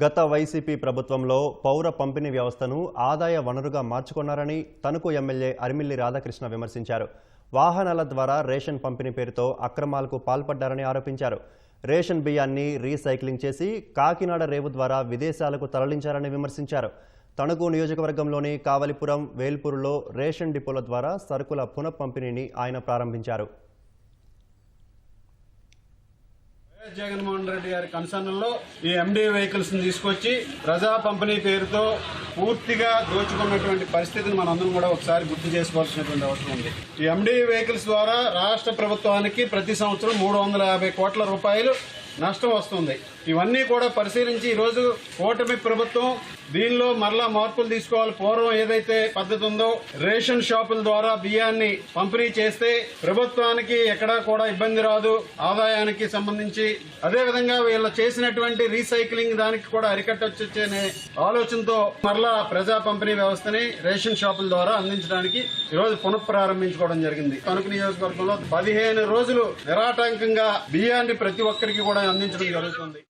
గత వైసీపీ ప్రభుత్వంలో పౌర పంపిణీ వ్యవస్థను ఆదాయ వనరుగా మార్చుకున్నారని తణుకు ఎమ్మెల్యే అరిమిల్లి రాధాకృష్ణ విమర్శించారు. వాహనాల ద్వారా రేషన్ పంపిణీ పేరుతో అక్రమాలకు పాల్పడ్డారని ఆరోపించారు. రేషన్ బియ్యాన్ని రీసైక్లింగ్ చేసి కాకినాడ రేవు ద్వారా విదేశాలకు తరలించారని విమర్శించారు. తణుకు నియోజకవర్గంలోని కావలిపురం వేల్పూరులో రేషన్ డిపోల ద్వారా సరుకుల పునః పంపిణీని ఆయన ప్రారంభించారు. జగన్మోహన్ రెడ్డి గారి కన్సర్న్లో ఈ ఎండి వెహికల్స్ని తీసుకొచ్చి ప్రజా పంపిణీ పేరుతో పూర్తిగా దోచుకున్నటువంటి పరిస్థితిని మనందరం కూడా ఒకసారి గుర్తు చేసుకోవాల్సినటువంటి అవసరం ఉంది. ఈ ఎండి వెహికల్స్ ద్వారా రాష్ట్ర ప్రభుత్వానికి ప్రతి సంవత్సరం మూడు వందల యాభై కోట్ల రూపాయలు నష్టం వస్తుంది. ఇవన్నీ కూడా పరిశీలించి ఈరోజు కూటమి ప్రభుత్వం దీనిలో మరలా మార్పులు తీసుకోవాలి. పూర్వం ఏదైతే పద్ధతి ఉందో రేషన్ షాపుల ద్వారా బియ్యాన్ని పంపిణీ చేస్తే ప్రభుత్వానికి ఎక్కడా కూడా ఇబ్బంది రాదు. ఆదాయానికి సంబంధించి అదేవిధంగా వీళ్ళు చేసినటువంటి రీసైక్లింగ్ దానికి కూడా అరికట్టొచ్చే ఆలోచనతో మరలా ప్రజా పంపిణీ వ్యవస్థని రేషన్ షాపుల ద్వారా అందించడానికి ఈరోజు పునఃప్రారంభించుకోవడం జరిగింది. తణుకు నియోజకవర్గంలో పదిహేను రోజులు నిరాటంకంగా బియ్యాన్ని ప్రతి ఒక్కరికి కూడా అందించడం జరుగుతుంది.